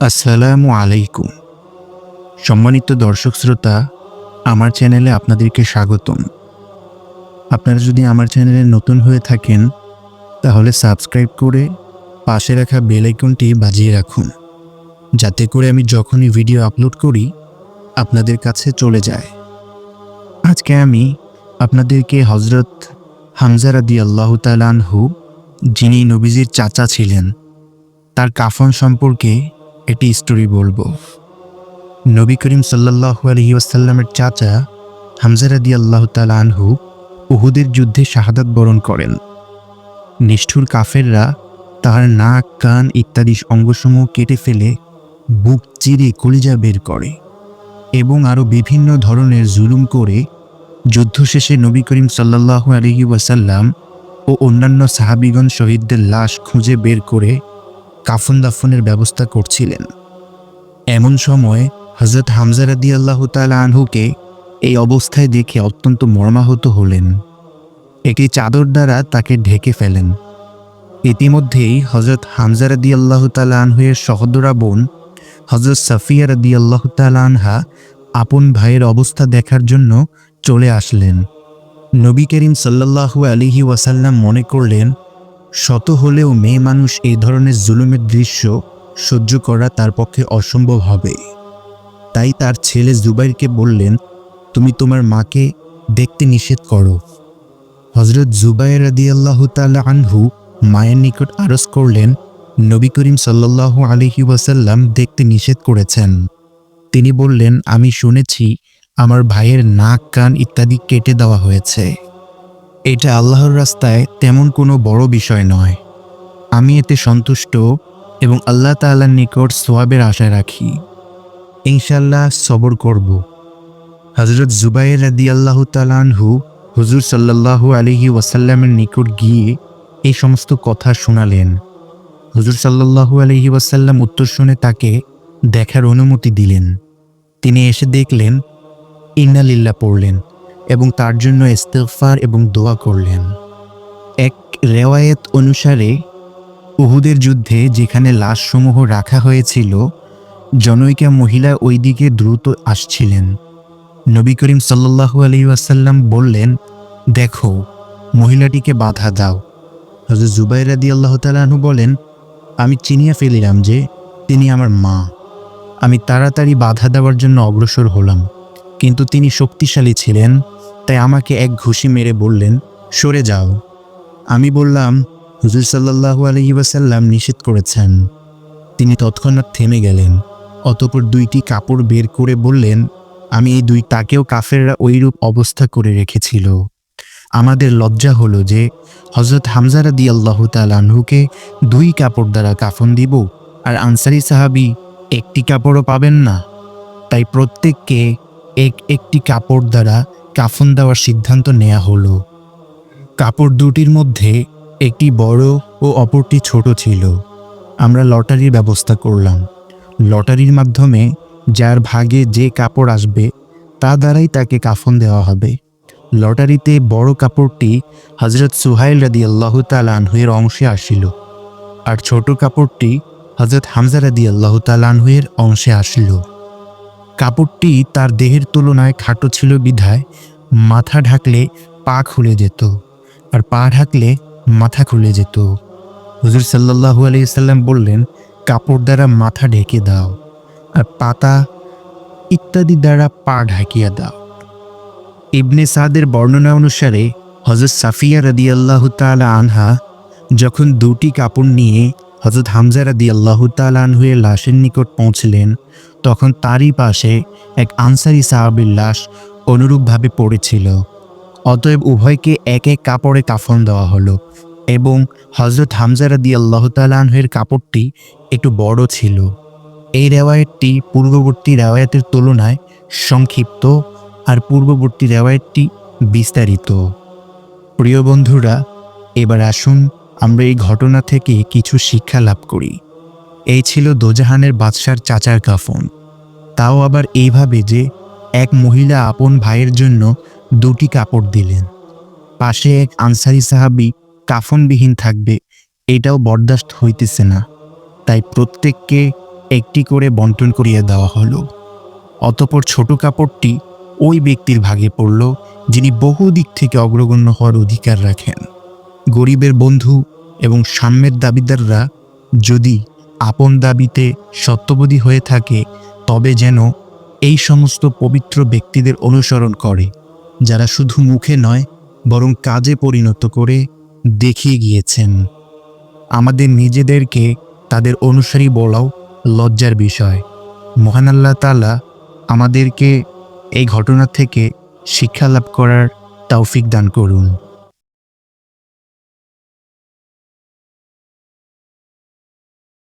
আসসালামু আলাইকুম। সম্মানিত দর্শক শ্রোতা, আমার চ্যানেলে আপনাদেরকে স্বাগতম। আপনারা যদি আমার চ্যানেলে নতুন হয়ে থাকেন, তাহলে সাবস্ক্রাইব করে পাশে রাখা বেল আইকনটি বাজিয়ে রাখুন, যাতে করে আমি যখনই ভিডিও আপলোড করি, আপনাদের কাছে চলে যায়। আজকে আমি আপনাদেরকে হজরত হামজা রাদি আল্লাহ তালানহু যিনি নবীজির চাচা ছিলেন, তার কাফন সম্পর্কে একটি স্টোরি বলব। নবী করিম সাল্লাহু আলহি ওয়াসাল্লামের চাচা হামজারাদি আল্লাহ তাল আনহু উহুদের যুদ্ধে শাহাদাত বরণ করেন। নিষ্ঠুর কাফেররা তার নাক, কান ইত্যাদি অঙ্গসমূহ কেটে ফেলে বুক চিরে কলিজা বের করে এবং আরও বিভিন্ন ধরনের জুলুম করে যুদ্ধ শেষে নবী করিম সাল্লাহু আলহি ওয়াসাল্লাম ও অন্যান্য সাহাবিগণ শহীদদের লাশ খুঁজে বের করে কাফন দাফনের ব্যবস্থা করছিলেন। এমন সময় হজরত হামজারাদি আল্লাহ তালা আনহুকে এই অবস্থায় দেখে অত্যন্ত মর্মাহত হলেন। একটি চাদর দ্বারা তাকে ঢেকে ফেলেন। ইতিমধ্যেই হজরত হামজারাদি আল্লাহ তালা আনহুয়ের সহদরা বোন হজরত সাফিয়া রাদি আল্লাহ তালা আনহা আপন ভাইয়ের অবস্থা দেখার জন্য চলে আসলেন। নবী করিম সাল্লাহু আলিহি ওয়াসাল্লাম মনে করলেন শত হলেও মেয়ে মানুষ এই ধরনের জুলুমের দৃশ্য সহ্য করা তার পক্ষে অসম্ভব হবে। তাই তার ছেলে জুবাইরকে বললেন, তুমি তোমার মাকে দেখতে নিষেধ করো। হজরত জুবাইর রাদিয়াল্লাহ তাল্লাহ আনহু মায়ের নিকট আরজ করলেন, নবী করিম সাল্লাহ আলহি ওয়াসাল্লাম দেখতে নিষেধ করেছেন। তিনি বললেন, আমি শুনেছি, আমার ভাইয়ের নাক, কান ইত্যাদি কেটে দেওয়া হয়েছে। এটা আল্লাহর রাস্তায় তেমন কোনো বড় বিষয় নয়। আমি এতে সন্তুষ্ট এবং আল্লাহ তাআলার নিকট সোয়াবের আশা রাখি। ইনশাল্লাহ সবর করব। হজরত জুবাইর রাদি আল্লাহ তালানহু হুজুর সাল্লাল্লাহু আলহি ওয়াসাল্লামের নিকট গিয়ে এই সমস্ত কথা শোনালেন। হুজুর সাল্লাল্লাহু আলহি ওয়াসাল্লাম উত্তর শুনে তাকে দেখার অনুমতি দিলেন। তিনি এসে দেখলেন ইন্নালিল্লা পড়লেন। এবং তার জন্য ইস্তেগফার এবং দোয়া করলেন। এক রেওয়ায়েত অনুসারে, উহুদের যুদ্ধে যেখানে লাশসমূহ রাখা হয়েছিল, জনৈকা মহিলা ওই দিকে দ্রুত আসছিলেন। নবী করিম সাল্লাহু আলি আসাল্লাম বললেন, দেখো, মহিলাটিকে বাধা দাও। হজরত জুবাই রাদি আল্লাহ তালু বলেন, আমি চিনিয়া ফেলিলাম যে তিনি আমার মা। আমি তাড়াতাড়ি বাধা দেওয়ার জন্য অগ্রসর হলাম। কিন্তু তিনি শক্তিশালী ছিলেন, তাই আমাকে এক ঘুষি মেরে বললেন, সরে যাও। আমি বললাম, হুজুর সাল্লাহু আলহি ওয়াসাল্লাম নিষেধ করেছেন। তিনি তৎক্ষণাৎ থেমে গেলেন, অতপর দুইটি কাপড় বের করে বললেন, আমি এই দুই তাকেও কাফেররা ওইরূপ অবস্থা করে রেখেছিল। আমাদের লজ্জা হলো যে হজরত হামজারা দি আল্লাহ তালাহুকে দুই কাপড় দ্বারা কাফন দিব, আর আনসারি সাহাবি একটি কাপড়ও পাবেন না। তাই প্রত্যেককে এক, একটি কাপড় দ্বারা কাফন দেওয়ার সিদ্ধান্ত নেওয়া হলো। কাপড় দুটির মধ্যে একটি বড় ও অপরটি ছোট ছিল। আমরা লটারির ব্যবস্থা করলাম। লটারির মাধ্যমে যার ভাগে যে কাপড় আসবে, তা দ্বারাই তাকে কাফন দেওয়া হবে। লটারিতে বড় কাপড়টি হজরত সুহাইল রাদি আল্লাহ তালানহুয়ের অংশে আসিল আর ছোট কাপড়টি হজরত হামজা রাদি আল্লাহ তালানহুয়ের অংশে আসিল। কাপড়টি তার দেহের তুলনায় খাটো ছিল বিধায় মাথা ঢাকলে পা খুলে যেত আর পা ঢাকলে মাথা খুলে যেত। হুজুর সাল্লাহু আলাইসাল্লাম বললেন, কাপড় দ্বারা মাথা ঢেকে দাও আর পাতা ইত্যাদি দ্বারা পা ঢাকিয়া দাও। ইবনে সাদের বর্ণনা অনুসারে হজরত সাফিয়া রাদি আল্লাহ তালা আনহা যখন দুটি কাপড় নিয়ে হজরত হামজা রাদি আল্লাহ তালানহুয়ের লাশের নিকট পৌঁছলেন তখন তারই পাশে এক আনসারি সাহাবির লাশ অনুরূপভাবে পড়েছিল। অতএব উভয়কে এক এক কাপড়ে কাফন দেওয়া হলো এবং হজরত হামজারা দি আল্লাহ কাপড়টি একটু বড় ছিল। এই রেওয়ায়তটি পূর্ববর্তী রেওয়ায়তের তুলনায় সংক্ষিপ্ত আর পূর্ববর্তী রেওয়ায়তটি বিস্তারিত। প্রিয় বন্ধুরা, এবার আসুন আমরা এই ঘটনা থেকে কিছু শিক্ষা লাভ করি। এই ছিল দোজাহানের বাদশার চাচার কাফন। তাও আবার এইভাবে যে এক মহিলা আপন ভাইয়ের জন্য দুটি কাপড় দিলেন। পাশে এক আনসারি সাহাবি কাফনবিহীন থাকবে, এটাও বরদাস্ত হইতেছে না। তাই প্রত্যেককে একটি করে বন্টন করিয়ে দেওয়া হলো। অতপর ছোট কাপড়টি ওই ব্যক্তির ভাগে পড়ল, যিনি বহু দিক থেকে অগ্রগণ্য হওয়ার অধিকার রাখেন। গরিবের বন্ধু এবং সাম্যের দাবিদাররা যদি আপন দাবিতে সত্যবাদী হয়ে থাকে, তবে যেন এই সমস্ত পবিত্র ব্যক্তিদের অনুসরণ করে, যারা শুধু মুখে নয়, বরং কাজে পরিণত করে দেখিয়ে গিয়েছেন। আমাদের নিজেদেরকে তাদের অনুসারী বলাও লজ্জার বিষয়। মহান আল্লাহ তালা আমাদেরকে এই ঘটনা থেকে শিক্ষা লাভ করার তৌফিক দান করুন।